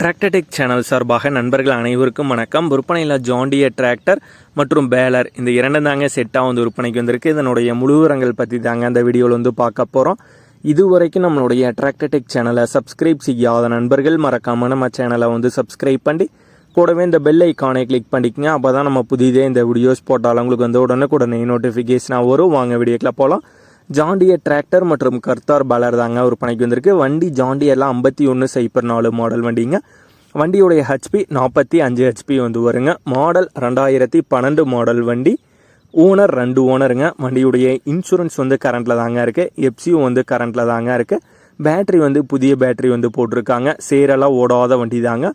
Tractor Tech channel சார்பாக நண்பர்கள் அனைவருக்கும் வணக்கம். விற்பனையில் ஜாண்டிய டிராக்டர் மற்றும் பேலர் இந்த இரண்டும் தாங்க செட்டாக வந்து விற்பனைக்கு வந்திருக்கு. இதனுடைய முழுவரங்கள் பற்றி தாங்க அந்த வீடியோவில் வந்து பார்க்க போகிறோம் இதுவரைக்கும் நம்மளுடைய டிராக்டர்டெக் சேனலை சப்ஸ்கிரைப் செய்யாத நண்பர்கள் மறக்காமல் நம்ம சேனலை வந்து சப்ஸ்கிரைப் பண்ணி கூடவே இந்த பெல் ஐக்கானை கிளிக் பண்ணிக்கங்க. அப்போ தான் நம்ம புதிதே இந்த வீடியோஸ் போட்டாலும் உங்களுக்கு வந்து உடனுக்குடனே நோட்டிஃபிகேஷனாக வரும். வாங்க வீடியோக்கில் போகலாம் ஜாண்டியர் டிராக்டர் மற்றும் கர்த்தார் பாலர் தாங்க ஒரு பணிக்கு வந்திருக்கு. வண்டி ஜாண்டியெல்லாம் ஐம்பத்தி ஒன்று சைப்பர் நாலு மாடல் வண்டிங்க. வண்டியுடைய ஹெச்பி நாற்பத்தி அஞ்சு ஹெச்பி வந்து வருங்க. மாடல் ரெண்டாயிரத்தி பன்னெண்டு மாடல் வண்டி. ஓனர் ரெண்டு ஓனருங்க வண்டியுடைய இன்சூரன்ஸ் வந்து கரண்ட்டில் தாங்க இருக்குது எப்சியும் வந்து கரண்ட்டில் தாங்க இருக்குது பேட்டரி வந்து புதிய பேட்டரி வந்து போட்டிருக்காங்க. சேரெல்லாம் ஓடாத வண்டி தாங்க.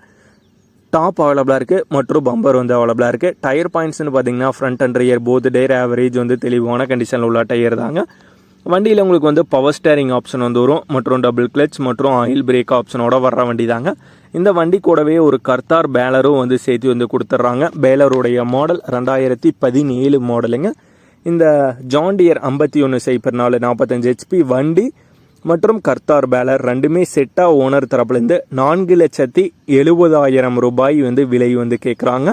டாப் அவைலபிளாக இருக்குது மற்றும் பம்பர் வந்து அவைலபிளாக இருக்குது டயர் பாயிண்ட்ஸ்னு பார்த்தீங்கன்னா front and rear both there average வந்து தெளிவான கண்டிஷனில் உள்ள டயர் தாங்க. வண்டியில் உங்களுக்கு வந்து பவர் ஸ்டேரிங் ஆப்ஷன் வந்து வரும் மற்றும் டபுள் கிளச் மற்றும் ஆயில் பிரேக் ஆப்ஷனோட வர்ற வண்டி தாங்க. இந்த வண்டி கூடவே ஒரு கர்த்தார் பேலரும் வந்து சேர்த்து வந்து கொடுத்துட்றாங்க. பேலருடைய மாடல் ரெண்டாயிரத்தி பதினேழு மாடலுங்க இந்த ஜாண்டியர் ஐம்பத்தி ஒன்று சைப்பர் நாலு நாற்பத்தஞ்சு ஹெச்பி வண்டி மற்றும் கர்த்தார் பேலர் ரெண்டுமே செட்டாக ஓனர் தரப்புலேருந்து நான்கு லட்சத்தி எழுபதாயிரம் ரூபாய் வந்து விலை வந்து கேட்குறாங்க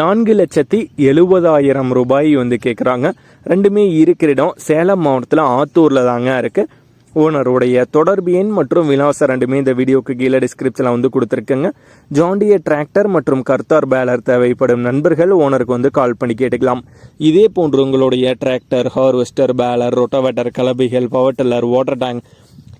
நான்கு லட்சத்தி எழுபதாயிரம் ரூபாய் வந்து கேட்குறாங்க ரெண்டுமே இருக்கிற இடம் சேலம் மாவட்டத்தில் ஆத்தூரில் தாங்க இருக்குது ஓனருடைய தொடர்பு எண் மற்றும் விலாசம் ரெண்டுமே இந்த வீடியோக்கு கீழே டிஸ்கிரிப்ஷனில் வந்து கொடுத்துருக்குங்க. ஜாண்டிய டிராக்டர் மற்றும் கர்த்தார் பேலர் தேவைப்படும் நண்பர்கள் ஓனருக்கு வந்து கால் பண்ணி கேட்டுக்கலாம். இதே போன்று உங்களுடைய tractor harvester baler rotavator கலபிகள் power tiller water tank